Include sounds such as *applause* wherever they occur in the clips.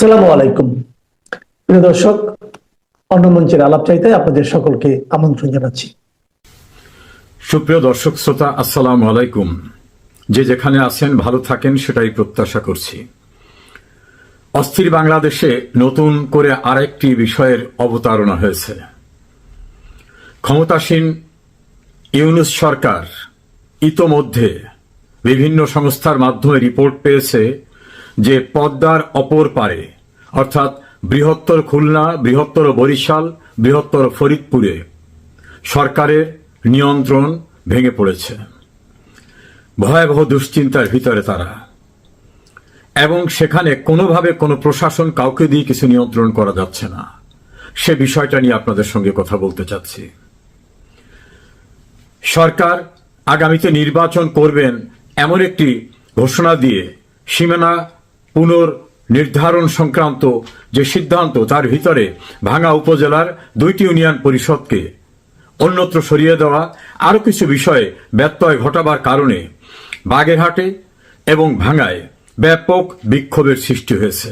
আসসালামু আলাইকুম। প্রিয় দর্শক, অন্য মঞ্চের আলাপ চাইতে আপনাদের সকলকে আমন্ত্রণ জানাচ্ছি। সুপ্রিয় দর্শক, শ্রোতা, আসসালাম আলাইকুম। যে যেখানে আছেন, ভালো থাকেন, সেটাই প্রত্যাশা করছি। অস্থির বাংলাদেশে নতুন করে আরেকটি বিষয়ের অবতারণা হয়েছে। ক্ষমতাসীন ইউনুস সরকার ইতোমধ্যে বিভিন্ন সংস্থার মাধ্যমে রিপোর্ট পেয়েছে যে পদ্মার অপর পারে, অর্থাৎ বৃহত্তর খুলনা, বৃহত্তর বরিশাল, বৃহত্তর ফরিদপুরে সরকারের নিয়ন্ত্রণ ভেঙে পড়েছে। ভয়াবহ দুশ্চিন্তার ভিতরে তারা। এবং সেখানে কোনোভাবে কোনো প্রশাসন কাউকে দিয়ে কিছু নিয়ন্ত্রণ করা যাচ্ছে না। সে বিষয়টা নিয়ে আপনাদের সঙ্গে কথা বলতে চাচ্ছি। সরকার আগামীতে নির্বাচন করবেন এমন একটি ঘোষণা দিয়ে সীমানা পুনর নির্ধারণ সংক্রান্ত যে সিদ্ধান্ত, তার ভিতরে ভাঙা উপজেলার দুইটি ইউনিয়ন পরিষদকে অন্যত্র সরিয়ে দেওয়া, আরও কিছু বিষয়ে ব্যত্যয় ঘটাবার কারণে বাগেরহাটে এবং ভাঙায় ব্যাপক বিক্ষোভের সৃষ্টি হয়েছে।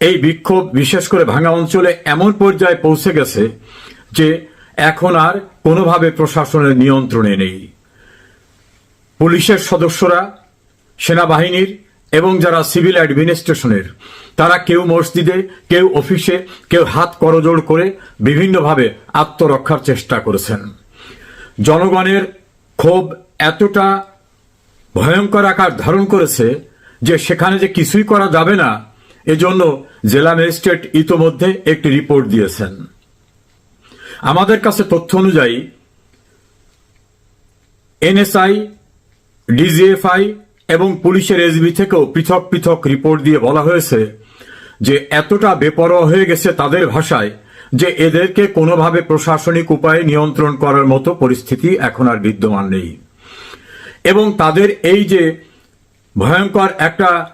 এই বিক্ষোভ, বিশেষ করে ভাঙা অঞ্চলে এমন পর্যায়ে পৌঁছে গেছে যে এখন আর কোনোভাবে প্রশাসনের নিয়ন্ত্রণে নেই। পুলিশের সদস্যরা, সেনাবাহিনীর এবং যারা সিভিল অ্যাডমিনিস্ট্রেশনের, তারা কেউ মসজিদে, কেউ অফিসে, কেউ হাত করজোড় করে বিভিন্নভাবে আত্মরক্ষার চেষ্টা করেছেন। জনগণের ক্ষোভ এতটা ভয়ঙ্কর আকার ধারণ করেছে যে সেখানে যে কিছুই করা যাবে না, এজন্য জেলা ম্যাজিস্ট্রেট ইতোমধ্যে একটি রিপোর্ট দিয়েছেন। আমাদের কাছে তথ্য অনুযায়ী, এনএসআই, ডিজিএফআই এবং পুলিশের এসবি থেকেও পৃথক পৃথক রিপোর্ট দিয়ে বলা হয়েছে যে এতটা বেপরোয়া হয়ে গেছে তাদের ভাষায় যে এদেরকে কোনোভাবে প্রশাসনিক উপায়ে নিয়ন্ত্রণ করার মতো পরিস্থিতি এখন আর বিদ্যমান নেই। এবং তাদের এই যে ভয়ঙ্কর একটা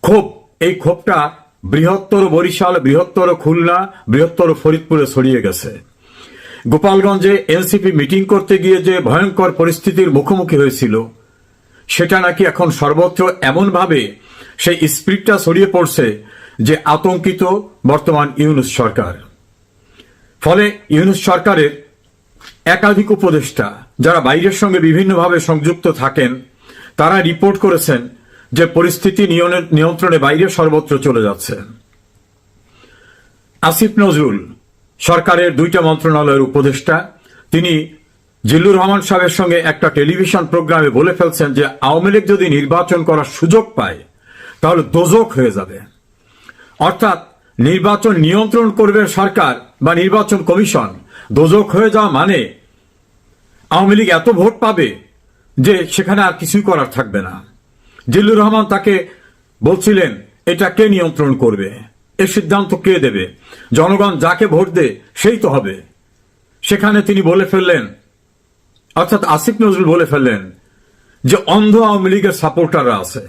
ক্ষোভ, এই ক্ষোভটা বৃহত্তর বরিশাল, বৃহত্তর খুলনা, বৃহত্তর ফরিদপুরে ছড়িয়ে গেছে। গোপালগঞ্জে এনসিপি মিটিং করতে গিয়ে যে ভয়ঙ্কর পরিস্থিতির মুখোমুখি হয়েছিল সেটা নাকি এখন সর্বত্র এমনভাবে সেই স্পিরিটটা ছড়িয়ে পড়ছে যে আতঙ্কিত বর্তমান ইউনুস সরকার। ফলে ইউনুস সরকারের একাধিক উপদেষ্টা যারা বাইরের সঙ্গে বিভিন্নভাবে সংযুক্ত থাকেন, তারা রিপোর্ট করেছেন যে পরিস্থিতি নিয়ন্ত্রণে বাইরে সর্বত্র চলে যাচ্ছে। আসিফ নজরুল সরকারের দুইটা মন্ত্রণালয়ের উপদেষ্টা, তিনি জিল্লুর রহমান সাহেবের সঙ্গে একটা টেলিভিশন প্রোগ্রামে বলে ফেলছেন যে আওয়ামী লীগ যদি নির্বাচন করার সুযোগ পায়, তাহলে দোজক হয়ে যাবে। অর্থাৎ নির্বাচন নিয়ন্ত্রণ করবে সরকার বা নির্বাচন কমিশন, দোজক হয়ে যাওয়া মানে আওয়ামী লীগ এত ভোট পাবে যে সেখানে আর কিছুই করার থাকবে না। জিল্লুর রহমান তাকে বলছিলেন, এটা কে নিয়ন্ত্রণ করবে? এ সিদ্ধান্ত কে দেবে? জনগণ যাকে ভোট দে সেই তো হবে। সেখানে তিনি বলে ফেললেন অর্থাৎ আসিফ নজরুল বলে ফেললেন যে অন্ধ আওয়ামী লীগের সাপোর্টাররা আছে।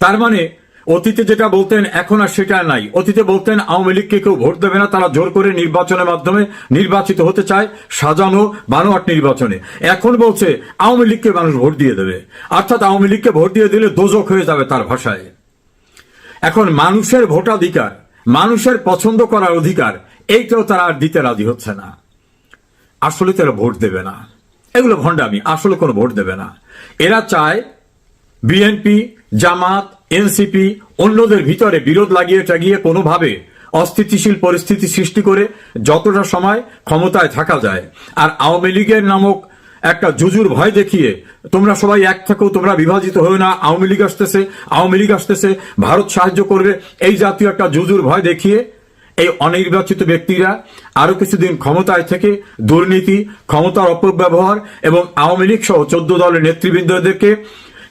তার মানে অতীতে যেটা বলতেন এখন আর সেটা নাই। অতীতে বলতেন আওয়ামী লীগকে কেউ ভোট দেবে না, তারা জোর করে নির্বাচনের মাধ্যমে নির্বাচিত হতে চায়, সাজানো বানোয়াট নির্বাচনে। এখন বলছে আওয়ামী লীগকে মানুষ ভোট দিয়ে দেবে। অর্থাৎ আওয়ামী লীগকে ভোট দিয়ে দিলে দোজক হয়ে যাবে তার ভাষায়। এখন মানুষের ভোটাধিকার, মানুষের পছন্দ করার অধিকার, এইটাও তারা আর দিতে রাজি হচ্ছে না। আসলে তারা ভোট দেবে না। এগুলো ভণ্ডামি, আসলে কোনো ভোট দেবে না। এরা চায় বিএনপি, জামাত, এনসিপি, অন্যদের ভিতরে বিরোধ লাগিয়ে টাগিয়ে কোনোভাবে অস্থিতিশীল পরিস্থিতি সৃষ্টি করে যতটা সময় ক্ষমতায় থাকা যায়। আর আওয়ামী লীগের নামক একটা জুজুর ভয় দেখিয়ে তোমরা সবাই এক থাকো তোমরা বিভাজিত হয়ে না, আওয়ামী লীগ আসতেছে, আওয়ামী লীগ আসতেছে, ভারত সাহায্য করবে, এই জাতীয় একটা জুজুর ভয় দেখিয়ে এই অনির্বাচিত ব্যক্তিরা আরও কিছুদিন ক্ষমতায় থেকে দুর্নীতি, ক্ষমতার অপব্যবহার এবং আওয়ামী লীগ সহ চোদ্দ দলের নেতৃবৃন্দদেরকে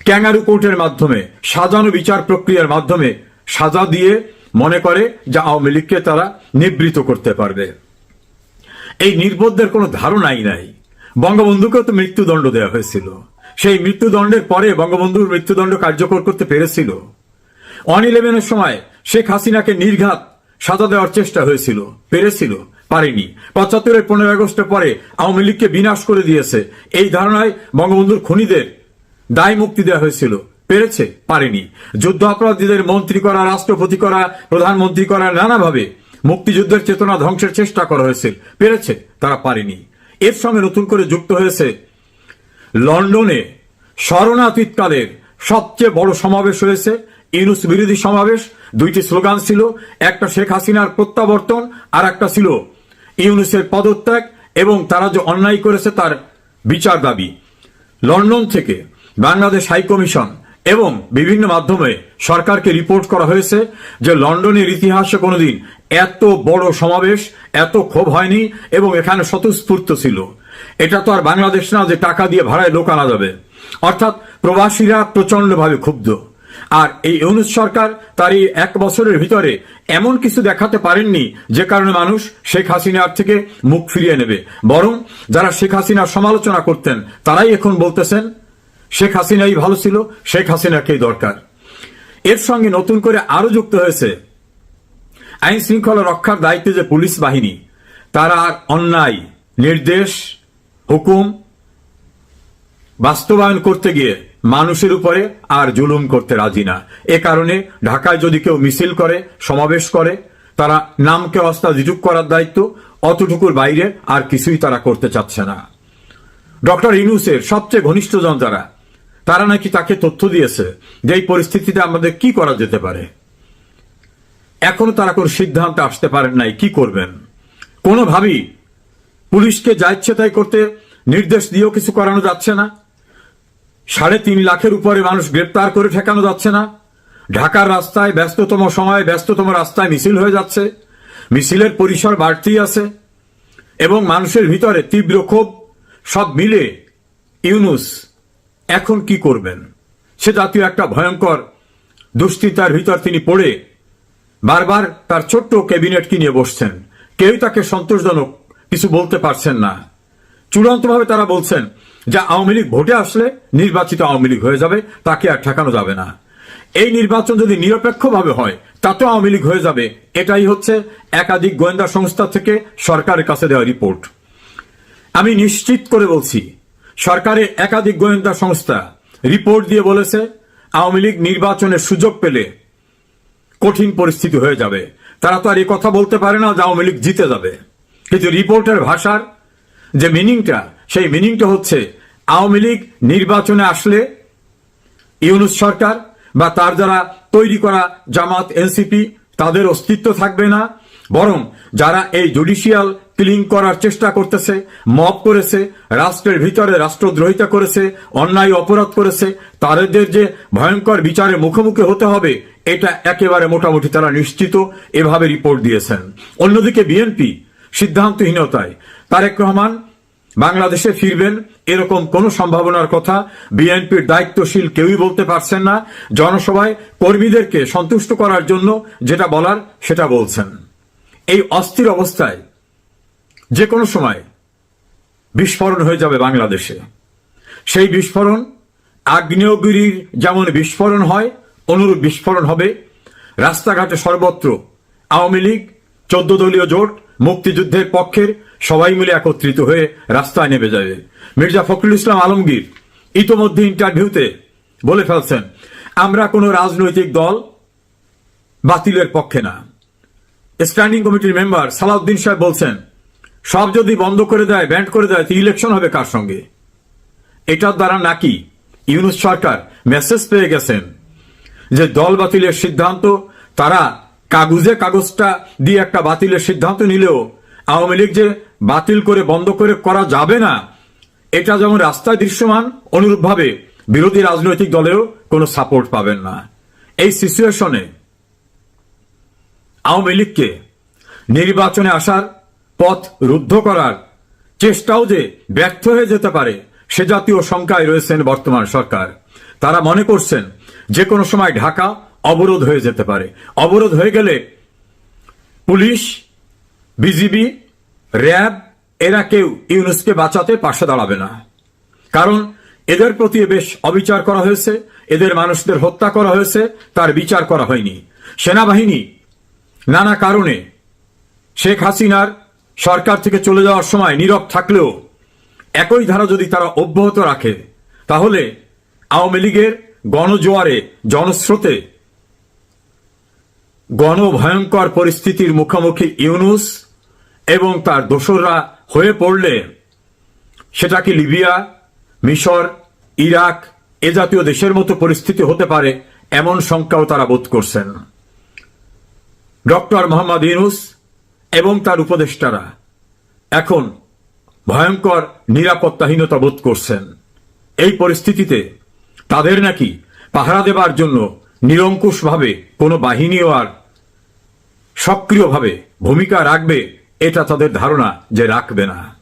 ক্যাঙ্গারু কোর্টের মাধ্যমে সাজানো বিচার প্রক্রিয়ার মাধ্যমে সাজা দিয়ে মনে করে যে আওয়ামী লীগকে তারা নিবৃত করতে পারবে। এই নির্বোধদের কোনো ধারণাই নাই। বঙ্গবন্ধুকেও তো মৃত্যুদণ্ড দেওয়া হয়েছিল। সেই মৃত্যুদণ্ডের পরে বঙ্গবন্ধুর মৃত্যুদণ্ড কার্যকর করতে পেরেছিল। ওয়ান ইলেভেনের সময় শেখ হাসিনাকে নির্ঘাত সাজা দেওয়ার চেষ্টা হয়েছিল, পেরেছিল, পারেনি। পঁচাত্তরের পনেরো আগস্টের পরে আওয়ামী লীগকে বিনাশ করে দিয়েছে। এই ধারণায় বঙ্গবন্ধুর খুনিদের দায় মুক্তি দেওয়া হয়েছিল। পেরেছে, পারেনি। যুদ্ধ অপরাধীদের মন্ত্রী করা, রাষ্ট্রপতি করা, প্রধানমন্ত্রী করা, নানাভাবে মুক্তিযুদ্ধের চেতনা ধ্বংসের চেষ্টা করা হয়েছে। পেরেছে, তারা পারেনি। এর সঙ্গে নতুন করে যুক্ত হয়েছে লন্ডনে শরণাতীতকালের সবচেয়ে বড় সমাবেশ হয়েছে। ইউনুস বিরোধী সমাবেশ, দুইটি স্লোগান ছিল, একটা শেখ হাসিনার প্রত্যাবর্তন আর একটা ছিল ইউনুসের পদত্যাগ এবং তারা যে অন্যায় করেছে তার বিচার দাবি। লন্ডন থেকে বাংলাদেশ হাই কমিশন এবং বিভিন্ন মাধ্যমে সরকারকে রিপোর্ট করা হয়েছে যে লন্ডনের ইতিহাসে কোনোদিন এত বড় সমাবেশ, এত ক্ষোভ হয়নি এবং এখানে স্বতঃস্ফূর্ত ছিল। এটা তো আর বাংলাদেশ না যে টাকা দিয়ে ভাড়ায় লোক আনা যাবে। অর্থাৎ প্রবাসীরা প্রচন্ডভাবে ক্ষুব্ধ। আর এই ইউনুস সরকার তার এই এক বছরের ভিতরে এমন কিছু দেখাতে পারেননি যে কারণে মানুষ শেখ হাসিনার থেকে মুখ ফিরিয়ে নেবে। বরং যারা শেখ হাসিনার সমালোচনা করতেন, তারাই এখন বলতেছেন, শেখ হাসিনাই ভালো ছিল, শেখ হাসিনাকেই দরকার। এর সঙ্গে নতুন করে আরও যুক্ত হয়েছে, আইন শৃঙ্খলা রক্ষার দায়িত্বে যে পুলিশ বাহিনী, তারা আর অন্যায়, নির্দেশ, হুকুম বাস্তবায়ন করতে গিয়ে মানুষের উপরে আর জুলুম করতে রাজি না। এ কারণে ঢাকায় যদি কেউ মিছিল করে, সমাবেশ করে, তারা নামকে অস্তা জিটুক করার দায়িত্ব, অতটুকুর বাইরে আর কিছুই তারা করতে চাচ্ছে না। ডক্টর ইনুসের সবচেয়ে ঘনিষ্ঠজন যারা, তারা নাকি তাকে তথ্য দিয়েছে যে এই পরিস্থিতিতে আমাদের কি করা যেতে পারে। এখনও তারা কোন সিদ্ধান্তে আসতে পারেন নাই, কি করবেন? কোনোভাবেই পুলিশকে যা ইচ্ছে তাই করতে নির্দেশ দিয়েও কিছু করানো যাচ্ছে না। সাড়ে তিন লাখের উপরে মানুষ গ্রেপ্তার করে ঠেকানো যাচ্ছে না। ঢাকার রাস্তায় ব্যস্ততম সময়ে ব্যস্ততম রাস্তায় মিছিল হয়ে যাচ্ছে। মিছিলের পরিসর বাড়তেই আছে এবং মানুষের ভিতরে তীব্র ক্ষোভ। সব মিলে ইউনুস এখন কি করবেন? সে জাতীয় একটা ভয়ঙ্কর দুশ্চিন্তার ভিতর তিনি পড়ে। বারবার তার ছোট্ট ক্যাবিনেটকে নিয়ে বসছেন? কেউই তাকে সন্তোষজনক কিছু বলতে পারছেন না। চূড়ান্তভাবে তারা বলছেন যে আওয়ামী লীগ ভোটে আসলে নির্বাচিত আওয়ামী লীগ হয়ে যাবে, তাকে আর ঠেকানো যাবে না। এই নির্বাচন যদি নিরপেক্ষভাবে হয়, তাতেও আওয়ামী লীগ হয়ে যাবে। এটাই হচ্ছে একাধিক গোয়েন্দা সংস্থা থেকে সরকারের কাছে দেওয়া রিপোর্ট। আমি নিশ্চিত করে বলছি, সরকারের একাধিক গোয়েন্দা সংস্থা রিপোর্ট দিয়ে বলেছে, আওয়ামী লীগ নির্বাচনের সুযোগ পেলে কঠিন পরিস্থিতি হয়ে যাবে। তারা তো আর এই কথা বলতে পারে না যে আওয়ামী লীগ জিতে যাবে। কিন্তু রিপোর্টের ভাষার যে মিনিংটা সেই মিনিংটা হচ্ছে, আওয়ামী লীগ নির্বাচনে আসলে ইউনুস সরকার বা তার দ্বারা তৈরি করা জামাত, এনসিপি তাদের অস্তিত্ব থাকবে না। বরং যারা এই জুডিশিয়াল ক্লিং করার চেষ্টা করতেছে, মব করেছে, রাষ্ট্রের ভিতরে রাষ্ট্রদ্রোহিতা করেছে, অন্যায়, অপরাধ করেছে, তাদের যে ভয়ঙ্কর বিচারে মুখোমুখি হতে হবে, এটা একেবারে মোটামুটি তারা নিশ্চিত এভাবে রিপোর্ট দিয়েছেন। অন্যদিকে বিএনপি সিদ্ধান্তহীনতায়, তারেক রহমান বাংলাদেশে ফিরবেন, এরকম কোন সম্ভাবনার কথা বিএনপির দায়িত্বশীল কেউই বলতে পারছেন না। জনসভায় কর্মীদেরকে সন্তুষ্ট করার জন্য যেটা বলার সেটা বলছেন। এই অস্থির অবস্থায় যে কোনো সময় বিস্ফোরণ হয়ে যাবে বাংলাদেশে। সেই বিস্ফোরণ, আগ্নেয়গিরির যেমন বিস্ফোরণ হয়, অনুরূপ বিস্ফোরণ হবে। রাস্তাঘাটে সর্বত্র আওয়ামী লীগ, চোদ্দ দলীয় জোট মুক্তিযুদ্ধের পক্ষের সবাই মিলে একত্রিত হয়ে রাস্তায় নেমে যাবে মির্জা ফখরুল ইসলাম আলমগীর ইতোমধ্যে ইন্টারভিউতে বলে ফেলছেন, আমরা কোনো রাজনৈতিক দল বাতিলের পক্ষে না। স্ট্যান্ডিং কমিটির মেম্বার সালাউদ্দিন সাহেব বলছেন, সব যদি বন্ধ করে দেয়, ব্যান্ড করে দেয়, তো ইলেকশন হবে কার সঙ্গে? এটার দ্বারা নাকি ইউনুস সরকার মেসেজ পেয়ে গেছেন যে দল বাতিলের সিদ্ধান্ত তারা কাগজে কাগজটা দিয়ে একটা বাতিলের সিদ্ধান্ত নিলেও আওয়ামী লীগ যে বাতিল করে বন্ধ করে করা যাবে না, এটা যেমন রাস্তায় দৃশ্যমান, অনুরূপভাবে বিরোধী রাজনৈতিক দলেও কোনো সাপোর্ট পাবেন না। এই সিচুয়েশনে আওয়ামী লীগকে নির্বাচনে আসার পথ রুদ্ধ করার চেষ্টাও যে ব্যর্থ হয়ে যেতে পারে, সে জাতীয় শঙ্কায় রয়েছেন বর্তমান সরকার। তারা মনে করছেন, যে কোনো সময় ঢাকা অবরোধ হয়ে যেতে পারে। অবরোধ হয়ে গেলে পুলিশ, বিজিবি, র্যাব, এরা কেউ ইউনুসকে বাঁচাতে পাশে দাঁড়াবে না। কারণ এদের প্রতি বেশ অবিচার করা হয়েছে, এদের মানুষদের হত্যা করা হয়েছে, তার বিচার করা হয়নি। সেনাবাহিনী নানা কারণে শেখ হাসিনার সরকার থেকে চলে যাওয়ার সময় নীরব থাকলেও একই ধারা যদি তারা অব্যাহত রাখে, তাহলে আওয়ামী লীগের গণজোয়ারে, জনস্রোতে গণভয়ঙ্কর পরিস্থিতির মুখোমুখি ইউনুস এবং তার দোসররা হয়ে পড়লে সেটা কি লিবিয়া, মিশর, ইরাক, এ জাতীয় দেশের মতো পরিস্থিতি হতে পারে এমন শঙ্কাও তারা বোধ করছেন। ডক্টর মোহাম্মদ ইউনুস এবং তার উপদেষ্টারা এখন ভয়ঙ্কর নিরাপত্তাহীনতা বোধ করছেন। এই পরিস্থিতিতে তাদের নাকি পাহারা দেবার জন্য নিরঙ্কুশভাবে কোনো বাহিনীও আর সক্রিয়ভাবে ভূমিকা রাখবে, এটা তাদের ধারণা যে রাখবে না।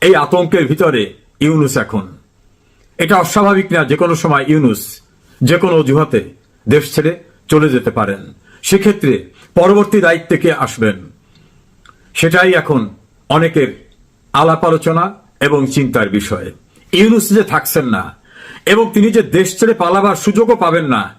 এই আতঙ্কের ভিতরে ইউনুস এখন। এটা অস্বাভাবিক না যে কোনো সময় ইউনুস যে কোনো অজুহাতে দেশ ছেড়ে চলে যেতে পারেন। সেক্ষেত্রে পরবর্তী দায়িত্বে কে আসবেন? সেটাই এখন অনেকের আলাপ আলোচনা এবং চিন্তার বিষয়। ইউনুস যে থাকছেন না এবং তিনি যে দেশ ছেড়ে পালাবার সুযোগও পাবেন না,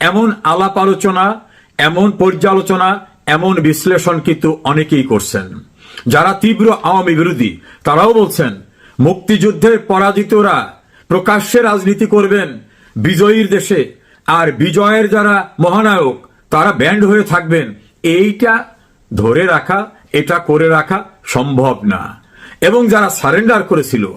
এমন আলাপ আলোচনা এমন পর্যালোচনা, এমন বিশ্লেষণ কিন্তু অনেকেই করছেন। যারা তীব্র আওয়ামী বিরোধী, তারাও বলছেন, মুক্তিযুদ্ধের পরাজিতরা প্রকাশ্যে রাজনীতি করবেন বিজয়ীর দেশে, আর বিজয়ের যারা মহানায়ক, তারা ব্যান্ড হয়ে থাকবেন। এইটা ধরে রাখা, এটা করে রাখা সম্ভব না। এবং যারা সারেন্ডার করেছিল,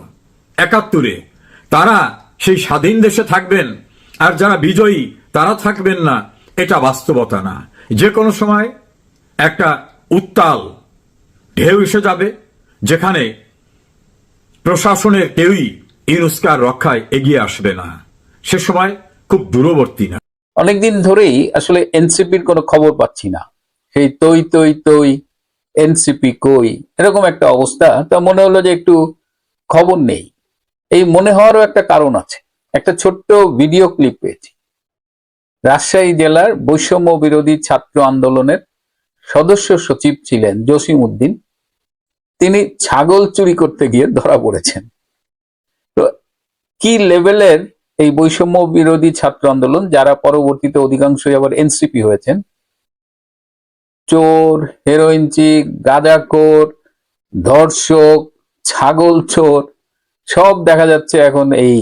একাত্তরে, তারা সেই স্বাধীন দেশে থাকবেন, আর যারা বিজয়ী, তারা থাকবেন না। এটা বাস্তবতা না। যে কোনো সময় একটা উত্তাল ঢেউ এসে যাবে, যেখানে প্রশাসনের কেউই ইউনুস্কার রক্ষায় এগিয়ে আসবে না। সে সময় খুব দূরবর্তী না। অনেকদিন ধরেই আসলে এনসিপির কোনো খবর পাচ্ছি না। সেই তৈ তৈ তৈ, এনসিপি কই, এরকম একটা অবস্থা। তা মনে হলো যে একটু খবর নেই। এই মনে হওয়ারও একটা কারণ আছে। একটা ছোট্ট ভিডিও ক্লিপ পেয়েছি। রাজশাহী জেলার বৈষম্য বিরোধী ছাত্র আন্দোলনের সদস্য সচিব ছিলেন জসিম উদ্দিন। তিনি ছাগল চুরি করতে গিয়ে ধরা পড়েছেন। তো কি লেভেলের এই বৈষম্য বিরোধী ছাত্র আন্দোলন, যারা পরবর্তীতে অধিকাংশই আবার এনসিপি হয়েছেন? চোর, হেরোইন চিক, গাঁজাখোর, ধর্ষক, ছাগল চোর, সব দেখা যাচ্ছে এখন এই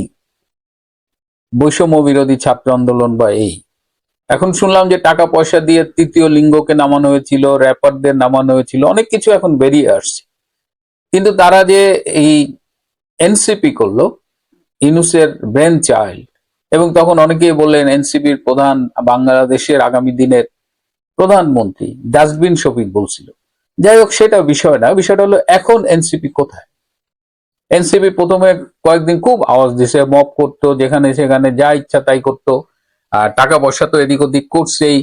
বৈষম্য বিরোধী ছাত্র আন্দোলন বা এই এখন শুনলাম যে টাকা পয়সা দিয়ে তৃতীয় লিঙ্গকে নামানো হয়েছিল র্যাপারদের নামানো হয়েছিল, অনেক কিছু এখন বেরিয়ে আসছে। কিন্তু তারা যে এই এনসিপি করল, ইনুসের ব্রেন চাইল্ড এবং তখন অনেকেই বললেন এনসিপির প্রধান বাংলাদেশের আগামী দিনের প্রধানমন্ত্রী ডাস্টবিন শফিক বলছিল। যাই হোক, সেটা বিষয় না, বিষয়টা হলো এখন এনসিপি কোথায়? এনসিপি প্রথমে কয়েকদিন খুব আওয়াজ দিছে, মপ করতো, যেখানে সেখানে যা ইচ্ছা তাই করতো। টাকা পয়সা তো এদিক ওদিক করছেই।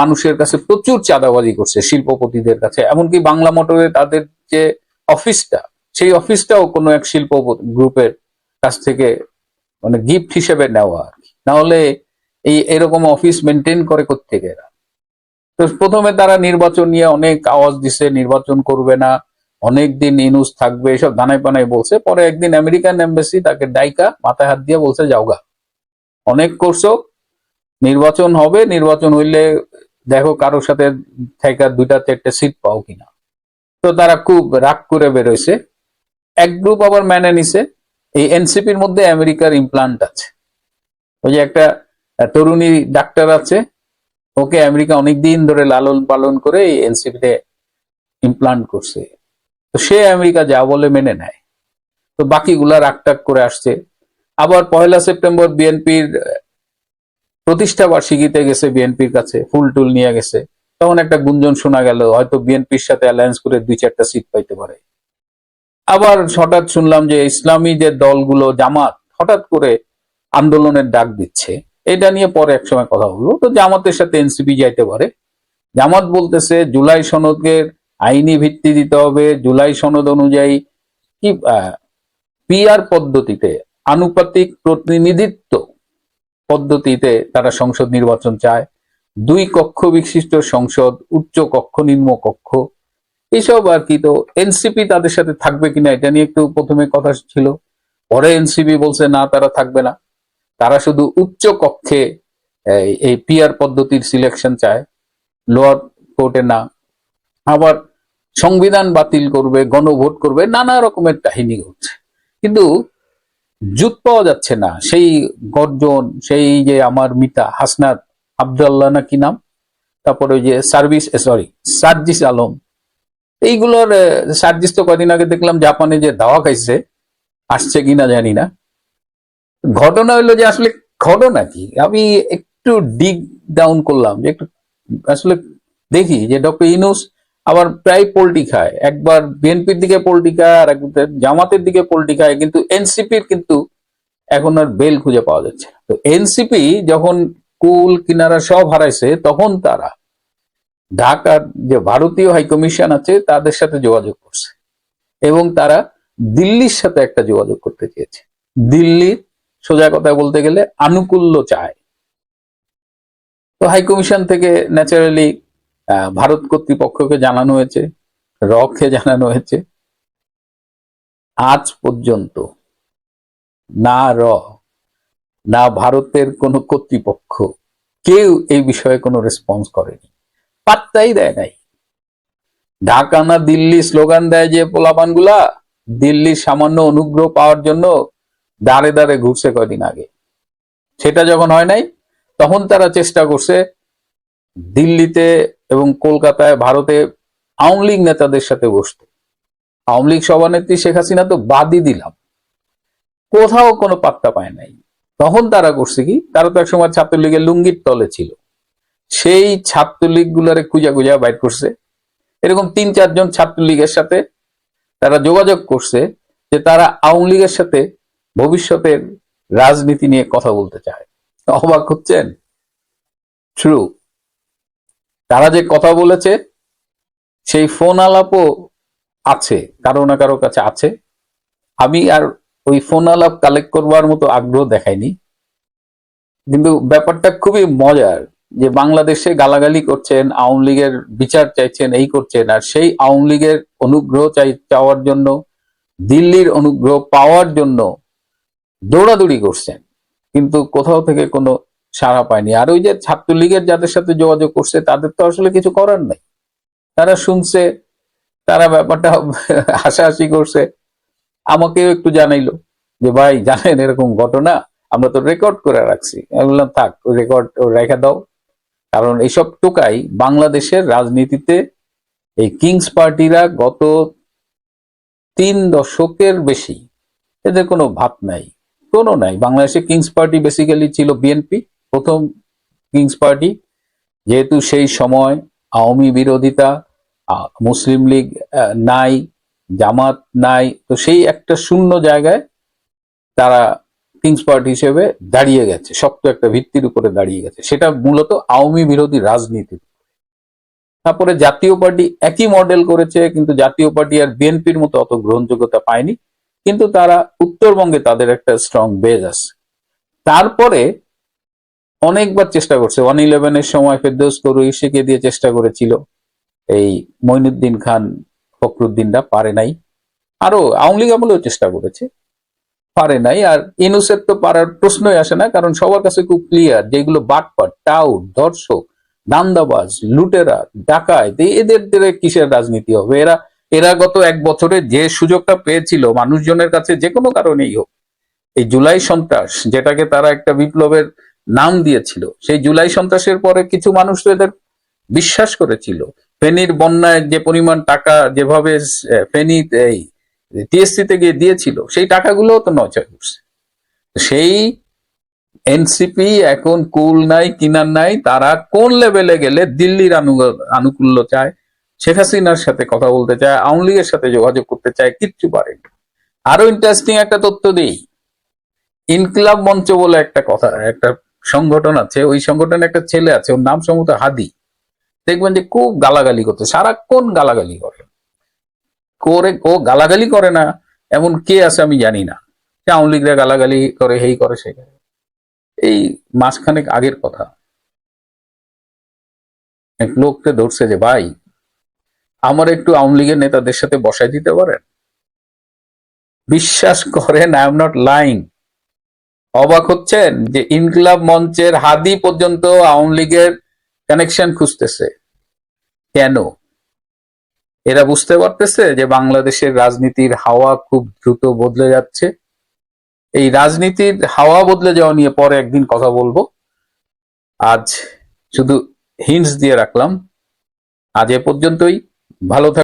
মানুষের কাছে প্রচুর চাঁদাবাজি করছে শিল্পপতিদের কাছে। এমনকি বাংলা মোটরে তাদের যে অফিসটা, সেই অফিসটাও কোনো এক শিল্প গ্রুপের কাছ থেকে মানে গিফট হিসেবে নেওয়া আর কি। নাহলে এই এরকম অফিস মেনটেন করে এরা? তো প্রথমে তারা নির্বাচন নিয়ে অনেক আওয়াজ দিছে, নির্বাচন করবে না, অনেক দিন ইনুস থাকবে, এসব দানায় পানায় বলছে। পরে একদিন আমেরিকান এম্বাসি তাকে ডাইকা মাথায় হাত দিয়ে বলছে, যাওগা। অনেক করছ নির্বাচন হবে, নির্বাচন হইলে দেখো কারোর সাথে থেকে দুইটা চারটে সিট পাও কিনা। তো তারা খুব রাগ করে বেরোইছে। এক গ্রুপ আবার মেনে নিছে। এই এনসিপির মধ্যে আমেরিকার ইমপ্লান্ট আছে। ওই যে একটা তরুণী ডাক্তার আছে। ওকে আমেরিকা অনেকদিন ধরে লালন পালন করে এই এনসিপিতে ইমপ্লান্ট করছে। তো সে আমেরিকা যা বলে মেনে নেয়। তো বাকিগুলা রাগটাগ করে আসছে। আবার পয়লা সেপ্টেম্বর বিএনপির প্রতিষ্ঠা বার্ষিকীতে গেছে বিএনপির কাছে, ফুল টুল নিয়ে গেছে। তখন একটা গুঞ্জন শোনা গেল, হয়তো বিএনপির সাথে অ্যালায়েন্স করে দুই চারটা সিট পাইতে পারে। আবার হঠাৎ শুনলাম যে ইসলামী যে দলগুলো, জামাত, হঠাৎ করে আন্দোলনের ডাক দিচ্ছে। এটা নিয়ে পরে এক সময় কথা বলব তো জামাতের সাথে এনসিপি যাইতে পারে। জামাত বলতেছে, জুলাই সনদের আইনি ভিত্তি দিতে হবে। জুলাই সনদ অনুযায়ী কি পিআর পদ্ধতিতে আনুপাতিক প্রতিনিধিত্ব পদ্ধতিতে তারা সংসদ নির্বাচন চায়। দুই কক্ষ বিশিষ্ট সংসদ, উচ্চ কক্ষ, নিম্ন কক্ষ। এইসব আর কি, তো এনসিপি তাদের সাথে থাকবে কিনা এটা নিয়ে একটু প্রথমে কথা ছিল। পরে এনসিপি বলছে, না, তারা থাকবে না। তারা শুধু উচ্চ কক্ষে, এই- পিআর পদ্ধতির সিলেকশন চায়। লোয়ার কোর্টে না। আবার সংবিধান বাতিল করবে, গণভোট করবে, নানা রকমের কাহিনী ঘটছে। কিন্তু জুত পাওয়া যাচ্ছে না। সেই গর্জন, সেই যে আমার মিতা, হাসনাত, আবদুল্লাহ না কি নাম? তারপরে ওই যে সার্ভিস সরি সার্জিস আলম। এইগুলোর সার্জিস তো কদিন আগে দেখলাম জাপানে যে দাওয়া খাইছে, আসছে কিনা জানি না। ঘটনা হলো যে আসলে ঘটনা কি? আমি একটু ডিগ ডাউন করলাম যে একটু আসলে দেখি যে ডক্টর ইনুস আবার প্রায় পোল্টি খায়। একবার বিএনপির দিকে পোল্টি খায়, আর একবার জামাতের দিকে পোল্টি খায়, কিন্তু এনসিপির কিন্তু এখন আর বেল খুঁজে পাওয়া যাচ্ছে তো এনসিপি যখন কুল, কিনারা সব হারাইছে, তখন তারা ঢাকার যে ভারতীয় হাইকমিশন আছে, তাদের সাথে যোগাযোগ করছে। এবং তারা দিল্লির সাথে একটা যোগাযোগ করতে চেয়েছে। দিল্লির সোজা কথা বলতে গেলে, আনুকূল্য চায়। তো হাইকমিশন থেকে ন্যাচারালি ভারত কর্তৃপক্ষকে জানানো হয়েছে রকে জানানো হয়েছে। আজ পর্যন্ত না র, না ভারতের কোনো কর্তৃপক্ষ কেউ এই বিষয়ে কোনো রেসপন্স করেনি। পাত্তাই দেয় নাই। ঢাকা না দিল্লি স্লোগান দেয় যে, পোলাপানগুলা দিল্লির সামান্য অনুগ্রহ পাওয়ার জন্য দাঁড়ে দাঁড়ে ঘুরছে কয়দিন আগে। সেটা যখন হয় নাই, তখন তারা চেষ্টা করছে দিল্লিতে এবং কলকাতায় ভারতে আওয়ামী লীগ নেতাদের সাথে বসতে। আওয়ামী লীগ সভানেত্রী শেখ হাসিনা তো বাদই দিলাম। কোথাও কোনো পাত্তা পায় নাই। তখন তারা করছে কি? তারা তো একসময় ছাত্রলীগের লুঙ্গির তলে ছিল। সেই ছাত্রলীগ গুলারে খুঁজা খুঁজা বাইর করছে। এরকম তিন চারজন ছাত্রলীগের সাথে তারা যোগাযোগ করছে যে তারা আওয়ামী লীগের সাথে ভবিষ্যতের রাজনীতি নিয়ে কথা বলতে চায়। অবাক হচ্ছেন? ট্রু তারা যে কথা বলেছে, সেই ফোন আলাপও আছে, কারও না কারও কাছে আছে। আমি আর ওই ফোন আলাপ কালেক্ট করবার মতো আগ্রহ দেখাইনি। কিন্তু ব্যাপারটা খুবই মজার যে বাংলাদেশে গালাগালি করছেন, আওয়ামী লীগের বিচার চাইছেন, এই করছেন, আর সেই আওয়ামী লীগের অনুগ্রহ চাই চাওয়ার জন্য, দিল্লির অনুগ্রহ পাওয়ার জন্য দৌড়াদৌড়ি করছেন। কিন্তু কোথাও থেকে কোনো সাড়া পায়নি। আর ওই যে ছাত্রলীগের যাদের সাথে যোগাযোগ করছে, তাদের তো আসলে কিছু করার নাই। তারা শুনছে, তারা ব্যাপারটা *laughs* হাসাহাসি করছে। আমাকেও একটু জানাইলো যে, ভাই, জানেন এরকম ঘটনা? আমরা তো রেকর্ড করে রাখছি। বললাম, থাক রেকর্ড রেখে দাও। কারণ এইসব টোকাই বাংলাদেশের রাজনীতিতে এই কিংস পার্টিরা গত তিন দশকের বেশি, এদের কোনো ভাত নাই, কোনো নাই। বাংলাদেশে কিংস পার্টি বেসিক্যালি ছিল বিএনপি প্রথম কিংস পার্টি, যেহেতু সেই সময় আওয়ামী বিরোধিতা মুসলিম লীগ নাই, জামাত নাই, তো সেই একটা শূন্য জায়গায় তারা কিংস পার্টি হিসেবে দাঁড়িয়ে গেছে, শক্ত একটা ভিত্তির উপরে দাঁড়িয়ে গেছে। সেটা মূলত আওয়ামী বিরোধী রাজনীতি। তারপরে জাতীয় পার্টি একই মডেল করেছে, কিন্তু জাতীয় পার্টি আর বিএনপির মতো অত গ্রহণযোগ্যতা পায়নি, কিন্তু তারা উত্তরবঙ্গে তাদের একটা স্ট্রং বেজ আছে। তারপরে অনেকবার চেষ্টা করছে। ওয়ান ইলেভেনের সময় ফেরদৌস করুইশিকে দিয়ে চেষ্টা করেছিল। এই মইনুদ্দিন খান ফখরুদ্দিনরা পারে নাই। আরও আওয়ামী লীগ আমলেও চেষ্টা করেছে। পারে নাই। আর ইনুসের তো পারার প্রশ্নই আসে না, কারণ সবার কাছে খুব ক্লিয়ার যেগুলো বাটপাট টাউট দর্শক দান্দাবাজ, লুটেরা ডাকায় এদের কিসের রাজনীতি হবে? এরা এরা গত এক বছরে যে সুযোগটা পেয়েছিল মানুষজনের কাছে যে কোনো কারণেই হোক, এই জুলাই সন্ত্রাস, যেটাকে তারা একটা বিপ্লবের নাম দিয়েছিল। সেই জুলাই সন্ত্রাসের পরে কিছু মানুষ তো এদের বিশ্বাস করেছিল। ফেনীর বন্যায় যে পরিমাণ টাকা যেভাবে ফেনী এই টিএসসি তে গিয়ে দিয়েছিল, সেই টাকাগুলো তো নচয় করছে সেই এনসিপি এখন কুল নাই, কিনার নাই, তারা কোন লেভেলে গেলে দিল্লির আনু- আনুকূল্য চায়? শেখ হাসিনার সাথে কথা বলতে চায়, আওয়ামী লীগের সাথে যোগাযোগ করতে চায়, কিচ্ছু পারে আরও ইন্টারেস্টিং একটা তথ্য দিই। ইনকিলাব মঞ্চ বলে একটা কথা, একটা সংগঠন আছে, ওই সংগঠনে একটা ছেলে আছে, ওর নাম সম্ভবত হাদি। দেখবেন যে খুব গালাগালি করতে, সারাক্ষণ গালাগালি করে। করে, ও গালাগালি করে না, এমন কে আছে আমি জানি না। আওয়ামী লীগরা গালাগালি করে, হেই করে সে। এই মাসখানেক আগের কথা। এক লোককে ধরছে যে, ভাই, আমার একটু আওয়ামী লীগের নেতাদের সাথে বসাই দিতে পারেন? বিশ্বাস করেন আই এম নট লাইং অবাক হচ্ছেন যে ইনকিলাব মঞ্চের হাদি পর্যন্ত আওয়ামী লীগের কানেকশন খুঁজতেছে। কেন? এরা বুঝতে পারতেছে যে বাংলাদেশের রাজনীতির হাওয়া খুব দ্রুত বদলে যাচ্ছে। এই রাজনীতির হাওয়া বদলে যাওয়া নিয়ে পরে একদিন কথা বলব। আজ শুধু হিন্টস দিয়ে রাখলাম। আজ এ পর্যন্তই। ভালো থাক